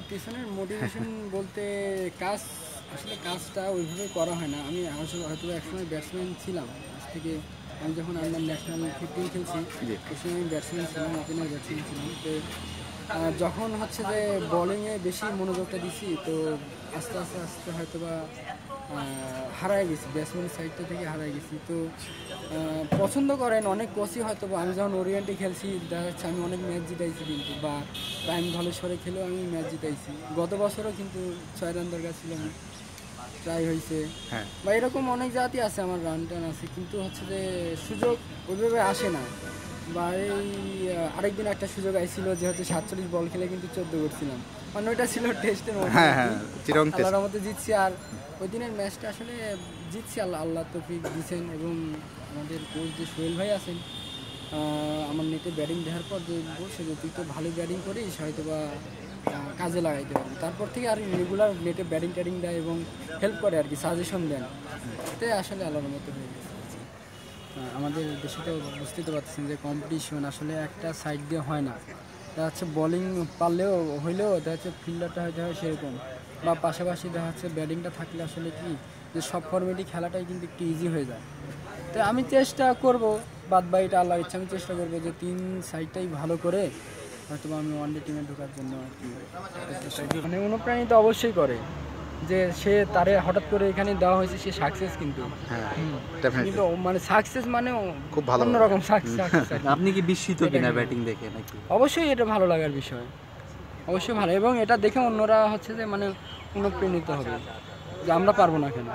পিছনের মোটিভেশন বলতে কাজ আসলে কাজটা ওইভাবে করা হয় না। আমি আসলে হয়তো একসময় ব্যাটসম্যান ছিলাম। আজ থেকে আমি যখন আন্ডার ন্যাশনাল ফিফটিন খেলছি। ওই সময় আমি ব্যাটসম্যান ছিলাম ওপেনার ব্যাটসম্যান ছিলাম। তো যখন হচ্ছে যে বলিংয়ে বেশি মনোযোগটা দিছি তো আস্তে আস্তে আস্তে হয়তো বা হারায় গেছি ব্যাটসম্যান সাইডটা থেকে হারায় গেছি। তো পছন্দ করেন অনেক কোচই হয়তো বা। আমি যখন ওরিয়েন্টে খেলছি দেখা যাচ্ছে আমি অনেক ম্যাচ জিতাইছি কিন্তু বা টাইম ধলেশ্বরে খেলেও আমি ম্যাচ জিতাইছি। গত বছরও কিন্তু ছয় রান দরকার ছিল আমি ট্রাই হয়েছে। হ্যাঁ। বা এরকম অনেক জাতি আছে আমার রান টান আছে কিন্তু হচ্ছে যে সুযোগ ওইভাবে আসে না। বা এই আরেকদিন একটা সুযোগ আইছিল যে হচ্ছে সাতচল্লিশ বল খেলে কিন্তু চোদ্দ করছিলাম। ওইটা ছিল টেস্টের মধ্যে। হ্যাঁ হ্যাঁ চিরং টেস্ট আল্লাহর মধ্যে জিতছি আর ওই দিনের ম্যাচটা আসলে জিতছি আল্লাহ আল্লাহ তফিক দিচ্ছেন এবং আমাদের কোচ যে সোহেল ভাই আছেন আমার নেটে ব্যাটিং দেওয়ার পর যে বলছে যে তুই তো ভালো ব্যাটিং করিস হয়তো বা কাজে লাগাইতে পারবি। তারপর থেকে আর রেগুলার নেটে ব্যাটিং ট্যাটিং দেয় এবং হেল্প করে আর কি সাজেশন দেন। এতে আসলে আল্লাহর মতো হয়ে গেছে। আমাদের দেশে তো বুঝতে তো পারতেছেন যে কম্পিটিশন আসলে একটা সাইড দিয়ে হয় না। দেখা যাচ্ছে বোলিং পারলেও হইলেও দেখা যাচ্ছে ফিল্ডারটা হয়তো হয় সেরকম। বা পাশাপাশি দেখা যাচ্ছে ব্যাটিংটা থাকলে আসলে কি, যে সব ফর্মেটই খেলাটাই কিন্তু একটু ইজি হয়ে যায়। তো আমি চেষ্টা করব, বাদ বাড়িটা আল্লাহ ইচ্ছা, আমি চেষ্টা করব যে তিন সাইডটাই ভালো করে হয়তো আমি ওয়ানডে টিমে ঢোকার জন্য আর কি। মানে অনুপ্রাণিত অবশ্যই করে। যে সে তারে হঠাৎ করে এখানে দেওয়া হয়েছে সে সাকসেস কিন্তু। হ্যাঁ কিন্তু মানে সাকসেস মানে খুব ভালো অন্যরকম সাকসেস আপনি কি বিস্মিত কিনা ব্যাটিং দেখে নাকি? অবশ্যই এটা ভালো লাগার বিষয়। অবশ্যই ভালো। এবং এটা দেখে অন্যরা হচ্ছে যে মানে অনুপ্রাণিত হবে। যে আমরা পারব না কেন?